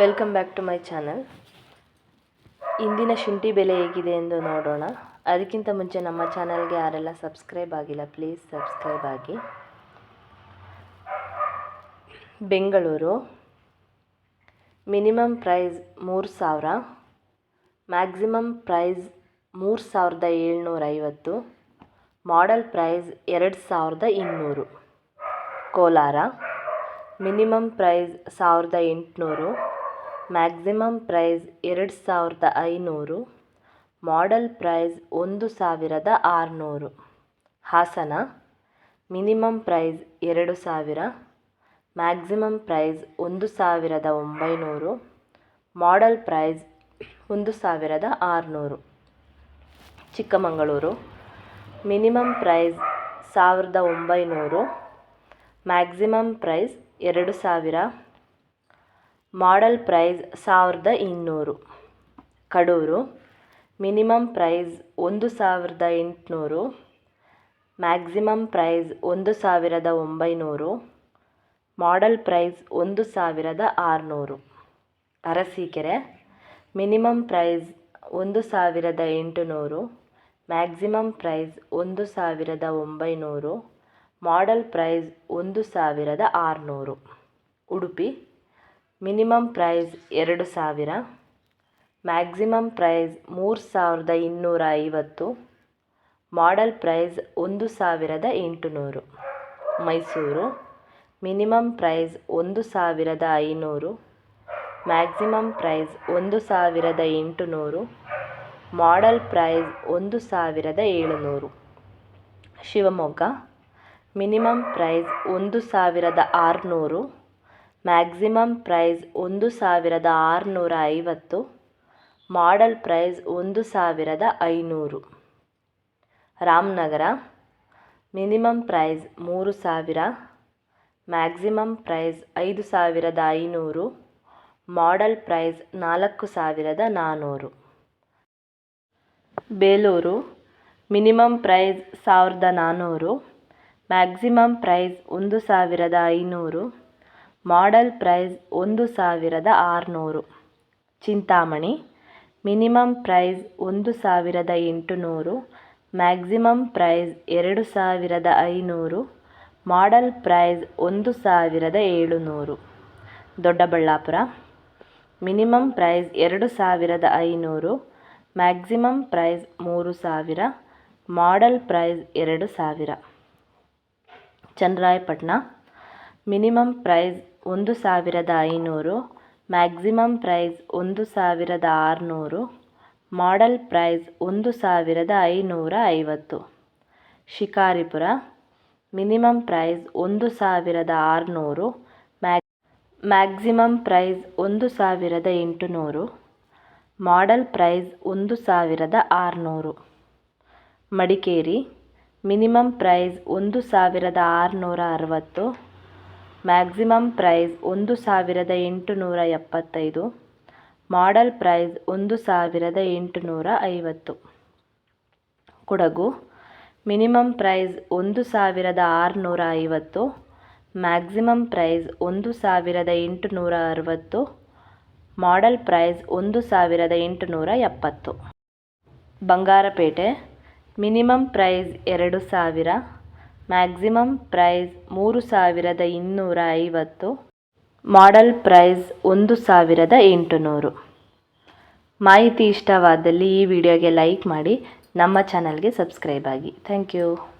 Welcome back to my channel ಇಂದಿನ ಶುಂಠಿ ಬೆಲೆ ಹೇಗಿದೆ ಎಂದು ನೋಡೋಣ. ಅದಕ್ಕಿಂತ ಮುಂಚೆ ನಮ್ಮ ಚಾನಲ್ಗೆ ಯಾರೆಲ್ಲ ಸಬ್ಸ್ಕ್ರೈಬ್ ಆಗಿಲ್ಲ ಪ್ಲೀಸ್ ಸಬ್ಸ್ಕ್ರೈಬ್ ಆಗಿ. ಬೆಂಗಳೂರು. ಮಿನಿಮಮ್ ಪ್ರೈಸ್ ಮೂರು ಸಾವಿರ. ಮ್ಯಾಕ್ಸಿಮಮ್ ಪ್ರೈಸ್ ಮೂರು ಸಾವಿರದ ಏಳ್ನೂರ ಐವತ್ತು. ಮಾಡೆಲ್ ಪ್ರೈಸ್ ಎರಡು ಸಾವಿರದ ಇನ್ನೂರು. ಕೋಲಾರ. ಮಿನಿಮಮ್ ಪ್ರೈಸ್ ಸಾವಿರದ ಎಂಟುನೂರು. ಮ್ಯಾಕ್ಸಿಮಮ್ ಪ್ರೈಸ್ ಎರಡು ಸಾವಿರದ ಐನೂರು, ಮಾಡೆಲ್ ಪ್ರೈಸ್ ಒಂದು ಸಾವಿರದ ಆರುನೂರು. ಹಾಸನ, ಮಿನಿಮಮ್ ಪ್ರೈಸ್ ಎರಡು ಸಾವಿರ, ಮ್ಯಾಕ್ಸಿಮಮ್ ಪ್ರೈಸ್ ಒಂದು ಸಾವಿರದ ಒಂಬೈನೂರು, ಮಾಡಲ್ ಪ್ರೈಸ್ ಒಂದು ಸಾವಿರದ ಆರುನೂರು. ಚಿಕ್ಕಮಗಳೂರು, ಮಿನಿಮಮ್ ಪ್ರೈಸ್ ಸಾವಿರದ ಒಂಬೈನೂರು, ಮ್ಯಾಕ್ಸಿಮಮ್ ಪ್ರೈಸ್ ಎರಡು ಸಾವಿರ ಮಾಡೆಲ್ ಪ್ರೈಸ್ ಸಾವಿರದ ಇನ್ನೂರು. ಕಡೂರು, ಮಿನಿಮಮ್ ಪ್ರೈಸ್ ಒಂದು ಸಾವಿರದ ಎಂಟುನೂರು, ಮ್ಯಾಕ್ಸಿಮಮ್ ಪ್ರೈಸ್ ಒಂದು ಸಾವಿರದ ಒಂಬೈನೂರು, ಮಾಡಲ್ ಪ್ರೈಸ್ ಒಂದು ಸಾವಿರದ ಆರುನೂರು. ಅರಸೀಕೆರೆ, ಮಿನಿಮಮ್ ಪ್ರೈಸ್ ಒಂದು ಸಾವಿರದ ಎಂಟುನೂರು, ಮ್ಯಾಕ್ಸಿಮಮ್ ಪ್ರೈಸ್ ಒಂದು ಸಾವಿರದ ಒಂಬೈನೂರು, ಮಾಡಲ್ ಪ್ರೈಸ್ ಒಂದು ಸಾವಿರದ ಆರುನೂರು. ಉಡುಪಿ ಮಿನಿಮಮ್ ಪ್ರೈಸ್ ಎರಡು ಸಾವಿರ, ಮ್ಯಾಕ್ಸಿಮಮ್ ಪ್ರೈಸ್ ಮೂರು ಸಾವಿರದ ಇನ್ನೂರ ಐವತ್ತು, ಮಾಡೆಲ್ ಪ್ರೈಸ್ ಒಂದು ಸಾವಿರದ ಎಂಟುನೂರು. ಮೈಸೂರು, ಮಿನಿಮಮ್ ಪ್ರೈಸ್ ಒಂದು ಸಾವಿರದ ಐನೂರು, ಮ್ಯಾಕ್ಸಿಮಮ್ ಪ್ರೈಸ್ ಒಂದು ಸಾವಿರದ ಎಂಟುನೂರು, ಮಾಡೆಲ್ ಪ್ರೈಸ್ ಒಂದು ಸಾವಿರದ ಏಳುನೂರು. ಶಿವಮೊಗ್ಗ, ಮಿನಿಮಮ್ ಪ್ರೈಸ್ ಒಂದು ಸಾವಿರದ ಆರುನೂರು ಮ್ಯಾಕ್ಸಿಮಮ್ ಪ್ರೈಸ್ ಒಂದು ಸಾವಿರದ ಆರುನೂರ ಐವತ್ತು, ಮಾಡಲ್ ಪ್ರೈಸ್ ಒಂದು ಸಾವಿರದ ಐನೂರು. ರಾಮನಗರ, ಮಿನಿಮಮ್ ಪ್ರೈಸ್ ಮೂರು ಸಾವಿರ, ಮ್ಯಾಕ್ಸಿಮಮ್ ಪ್ರೈಸ್ ಐದು ಸಾವಿರದ ಐನೂರು, ಮಾಡಲ್ ಪ್ರೈಸ್ ನಾಲ್ಕು ಸಾವಿರದ ನಾನ್ನೂರು ಬೇಲೂರು, ಮಿನಿಮಮ್ ಪ್ರೈಸ್ ಸಾವಿರದ ನಾನ್ನೂರು ಮ್ಯಾಕ್ಸಿಮಮ್ ಪ್ರೈಸ್ ಒಂದು ಸಾವಿರದ ಐನೂರು ಮಾಡೆಲ್ ಪ್ರೈಸ್ ಒಂದು ಸಾವಿರದ ಆರುನೂರು. ಚಿಂತಾಮಣಿ ಮಿನಿಮಮ್ ಪ್ರೈಸ್ ಒಂದು ಸಾವಿರದ ಎಂಟುನೂರು ಮ್ಯಾಕ್ಸಿಮಮ್ ಪ್ರೈಸ್ ಎರಡು ಸಾವಿರದ ಐನೂರು, ಮಾಡೆಲ್ ಪ್ರೈಸ್ ಒಂದು ಸಾವಿರದ ಏಳುನೂರು. ದೊಡ್ಡಬಳ್ಳಾಪುರ ಮಿನಿಮಮ್ ಪ್ರೈಸ್ ಎರಡು ಸಾವಿರದ ಐನೂರು ಮ್ಯಾಕ್ಸಿಮಮ್ ಪ್ರೈಸ್ ಮೂರು ಸಾವಿರ, ಮಾಡಲ್ ಪ್ರೈಸ್ ಎರಡು ಸಾವಿರ. ಚನ್ನರಾಯಪಟ್ಟಣ ಮಿನಿಮಮ್ ಪ್ರೈಸ್ ಒಂದು ಸಾವಿರದ ಐನೂರು, ಮ್ಯಾಕ್ಸಿಮಮ್ ಪ್ರೈಸ್ ಒಂದು ಸಾವಿರದ ಆರುನೂರು, ಮಾಡೆಲ್ ಪ್ರೈಸ್ ಒಂದು ಸಾವಿರದ ಐನೂರ ಐವತ್ತು ಶಿಕಾರಿಪುರ, ಮಿನಿಮಮ್ ಪ್ರೈಸ್ ಒಂದು ಸಾವಿರದ ಆರುನೂರು, ಮ್ಯಾಕ್, ಮ್ಯಾಕ್ಸಿಮಮ್ ಪ್ರೈಸ್ ಒಂದು ಸಾವಿರದ ಎಂಟುನೂರು, ಮಾಡೆಲ್ ಪ್ರೈಸ್ ಒಂದು ಸಾವಿರದ ಆರುನೂರು. ಮಡಿಕೇರಿ, ಮಿನಿಮಮ್ ಪ್ರೈಸ್ ಒಂದು ಸಾವಿರದ ಆರುನೂರ ಅರವತ್ತು ಮ್ಯಾಕ್ಸಿಮಮ್ ಪ್ರೈಸ್ ಒಂದು ಸಾವಿರದ ಎಂಟುನೂರ ಎಪ್ಪತ್ತೈದು, ಮಾಡಲ್ ಪ್ರೈಸ್ ಒಂದು ಸಾವಿರದ ಎಂಟುನೂರ ಐವತ್ತು. ಕೊಡಗು, ಮಿನಿಮಮ್ ಪ್ರೈಸ್ ಒಂದು ಸಾವಿರದ ಆರುನೂರ ಐವತ್ತು, ಮ್ಯಾಕ್ಸಿಮಮ್ ಪ್ರೈಸ್ ಒಂದು ಸಾವಿರದ ಎಂಟುನೂರ ಅರವತ್ತು, ಮಾಡಲ್ ಪ್ರೈಸ್ ಒಂದು ಸಾವಿರದ ಎಂಟುನೂರ ಎಪ್ಪತ್ತು. ಬಂಗಾರಪೇಟೆ, ಮಿನಿಮಮ್ ಪ್ರೈಸ್ ಎರಡು ಸಾವಿರ ಮ್ಯಾಕ್ಸಿಮಮ್ ಪ್ರೈಸ್ ಮೂರು ಸಾವಿರದ ಇನ್ನೂರ ಐವತ್ತು ಮಾಡಲ್ ಪ್ರೈಸ್ ಒಂದು ಸಾವಿರದ ಎಂಟುನೂರು. ಮಾಹಿತಿ ಇಷ್ಟವಾದಲ್ಲಿ ಈ ವಿಡಿಯೋಗೆ ಲೈಕ್ ಮಾಡಿ, ನಮ್ಮ ಚಾನಲ್ಗೆ ಸಬ್ಸ್ಕ್ರೈಬ್ ಆಗಿ. Thank you